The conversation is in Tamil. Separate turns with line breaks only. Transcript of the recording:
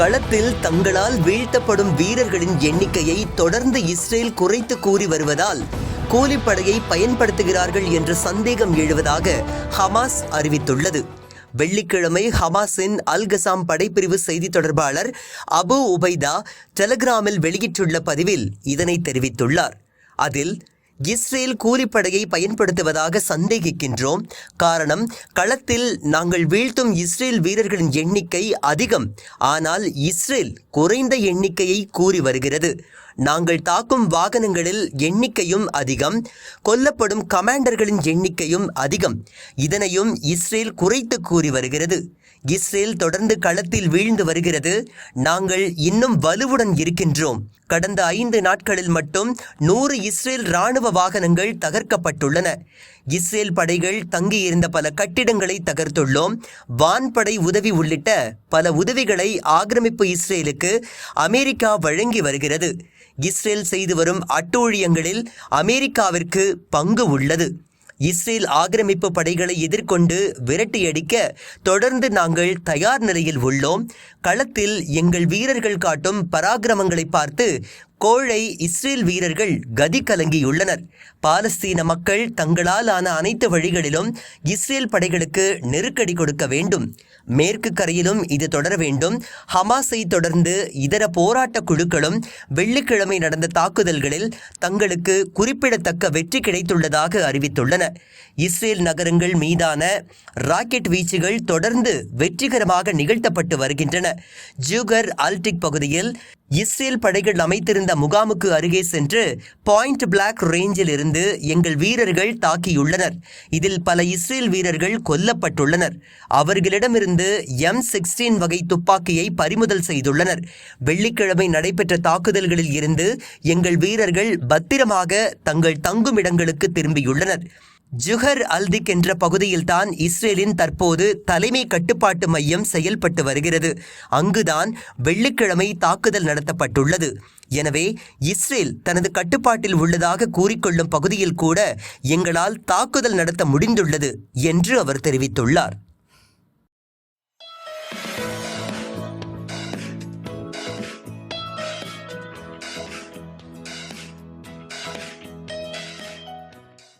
களத்தில் தங்களால் வீழ்த்தப்படும் வீரர்களின் எண்ணிக்கையை தொடர்ந்து இஸ்ரேல் குறைத்து கூறி வருவதால் கூலிப்படையை பயன்படுத்துகிறார்கள் என்ற சந்தேகம் எழுவதாக ஹமாஸ் அறிவித்துள்ளது. வெள்ளிக்கிழமை ஹமாஸின் அல் கசாம் படைப்பிரிவு செய்தி தொடர்பாளர் அபு உபைதா டெலகிராமில் வெளியிட்டுள்ள பதிவில் இதனை தெரிவித்துள்ளார். அதில் இஸ்ரேல் கூலிப்படையை பயன்படுத்துவதாக சந்தேகிக்கின்றோம். காரணம் களத்தில் நாங்கள் வீழ்த்தும் இஸ்ரேல் வீரர்களின் எண்ணிக்கை அதிகம். ஆனால் இஸ்ரேல் குறைந்த எண்ணிக்கையை கூறி வருகிறது. நாங்கள் தாக்கும் வாகனங்களில் எண்ணிக்கையும் அதிகம் கொல்லப்படும் கமாண்டர்களின் எண்ணிக்கையும் அதிகம். இதனையும் இஸ்ரேல் குறைத்து கூறி வருகிறது. இஸ்ரேல் தொடர்ந்து களத்தில் வீழ்ந்து வருகிறது. நாங்கள் இன்னும் வலுவுடன் இருக்கின்றோம். கடந்த ஐந்து நாட்களில் மட்டும் நூறு இஸ்ரேல் ராணுவ வாகனங்கள் தகர்க்கப்பட்டுள்ளன. இஸ்ரேல் படைகள் தங்கியிருந்த பல கட்டிடங்களை தகர்த்துள்ளோம். வான்படை உதவி உள்ளிட்ட பல உதவிகளை ஆக்கிரமிப்பு இஸ்ரேலுக்கு அமெரிக்கா வழங்கி வருகிறது. இஸ்ரேல் செய்து வரும் அட்டூழியங்களில் அமெரிக்காவிற்கு பங்கு உள்ளது. இஸ்ரேல் ஆக்கிரமிப்பு படைகளை எதிர்கொண்டு விரட்டியடிக்க தொடர்ந்து நாங்கள் தயார் நிலையில் உள்ளோம். களத்தில் எங்கள் வீரர்கள் காட்டும் பராக்கிரமங்களை பார்த்து கோழை இஸ்ரேல் வீரர்கள் கதி கலங்கியுள்ளனர். பாலஸ்தீன மக்கள் தங்களால் ஆன அனைத்து வழிகளிலும் இஸ்ரேல் படைகளுக்கு நெருக்கடி கொடுக்க வேண்டும். மேற்கு கரையிலும் இது தொடர வேண்டும். ஹமாஸை தொடர்ந்து இதர போராட்ட குழுக்களும் வெள்ளிக்கிழமை நடந்த தாக்குதல்களில் தங்களுக்கு குறிப்பிடத்தக்க வெற்றி கிடைத்துள்ளதாக அறிவித்துள்ளன. இஸ்ரேல் நகரங்கள் மீதான ராக்கெட் வீச்சுகள் தொடர்ந்து வெற்றிகரமாக நிகழ்த்தப்பட்டு வருகின்றன. ஜூகர் ஆல்டிக் பகுதியில் இஸ்ரேல் படைகள் அமைத்திருந்த முகாமுக்கு அருகே சென்று பாயிண்ட் பிளாக் ரேஞ்சில் இருந்து எங்கள் வீரர்கள் தாக்கியுள்ளனர். இதில் பல இஸ்ரேல் வீரர்கள் கொல்லப்பட்டுள்ளனர். அவர்களிடமிருந்து எம் சிக்ஸ்டீன் வகை துப்பாக்கியை பறிமுதல் செய்துள்ளனர். வெள்ளிக்கிழமை நடைபெற்ற தாக்குதல்களில் இருந்து எங்கள் வீரர்கள் பத்திரமாக தங்கள் தங்குமிடங்களுக்கு திரும்பியுள்ளனர். ஜுஹர் அல்திக் என்ற பகுதியில்தான் இஸ்ரேலின் தற்போது தலைமை கட்டுப்பாட்டு மையம் செயல்பட்டு வருகிறது. அங்குதான் வெள்ளிக்கிழமை தாக்குதல் நடத்தப்பட்டுள்ளது. எனவே இஸ்ரேல் தனது கட்டுப்பாட்டில் உள்ளதாக கூறிக்கொள்ளும் பகுதியில் கூட எங்களால் தாக்குதல் நடத்த முடிந்துள்ளது என்று அவர் தெரிவித்துள்ளார்.